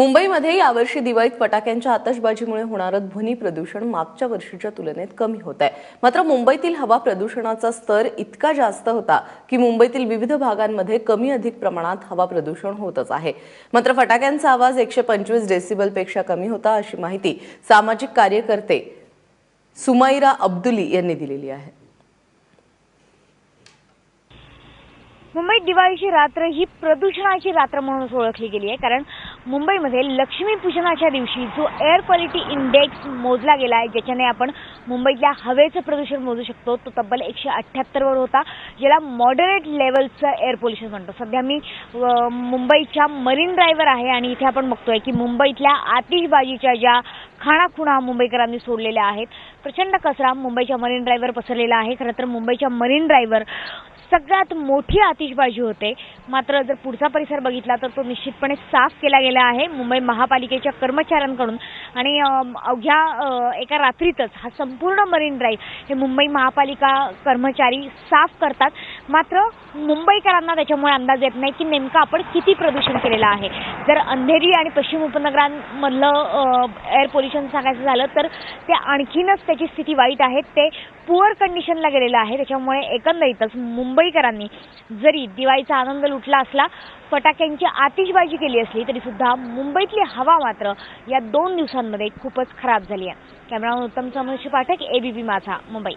मुंबईमध्ये यावर्षी दिवाळीत फटाक्यांच्या आतषबाजीमुळे होणारं ध्वनी प्रदूषण मागच्या वर्षीच्या तुलनेत कमी होत आहे. मात्र मुंबईतील हवा प्रदूषणाचा स्तर इतका जास्त होता की मुंबईतील विविध भागांमध्ये कमी अधिक प्रमाणात हवा प्रदूषण होतच आहे. मात्र फटाक्यांचा आवाज एकशे पंचवीस डेसिबलपेक्षा कमी होता अशी माहिती सामाजिक कार्यकर्ते सुमाईरा अब्दुली यांनी दिलेली आहे. मुंबईत दिवाळीची रात्र ही प्रदूषणाची रात्र म्हणून ओळखली गेली आहे कारण मुंबईमध्ये लक्ष्मीपूजनाच्या दिवशी जो एअर क्वालिटी इंडेक्स मोजला गेला आहे ज्याच्याने आपण मुंबईतल्या हवेचं प्रदूषण मोजू शकतो तो तब्बल एकशे अठ्ठ्याहत्तरवर होता ज्याला मॉडरेट लेवलचं एअर पोल्युशन म्हणतो. सध्या मी मुंबईच्या मरीन ड्रायव्हर आहे आणि इथे आपण बघतोय की मुंबईतल्या आतिषबाजीच्या ज्या खाणाखुणा मुंबईकरांनी सोडलेल्या आहेत प्रचंड कचरा मुंबईच्या मरीन ड्रायव्हर पसरलेला आहे. खरं तर मुंबईच्या मरीन ड्रायव्हर सगळ्यात मोठी आतिषबाजी होते. मात्र जर पुढचा परिसर बघितला तर तो निश्चितपणे साफ केला गेला आहे मुंबई महापालिकेच्या कर्मचाऱ्यांकडून. आणि अवघ्या एका रात्रीतच हा संपूर्ण मरीन ड्राईव्ह हे मुंबई महापालिका कर्मचारी साफ करतात. मात्र मुंबईकरांना त्याच्यामुळे अंदाज येत नाही की नेमकं आपण किती प्रदूषण केलेलं आहे. जर अंधेरी आणि पश्चिम उपनगरांमधलं एअर पोल्युशन सांगायचं झालं तर ते आणखीनच त्याची स्थिती वाईट आहे. ते पुअर कंडिशनला गेलेलं आहे. त्याच्यामुळे एकंदरीतच मुंबईकरांनी जरी दिवाळीचा आनंद लुटला असला फटाक्यांची आतिषबाजी केली असली तरी सुद्धा मुंबईतली हवा मात्र या दोन दिवसांमध्ये खूपच खराब झाली आहे. कॅमेरामन उत्तम समोरशी पाठक एबीपी माझा मुंबई.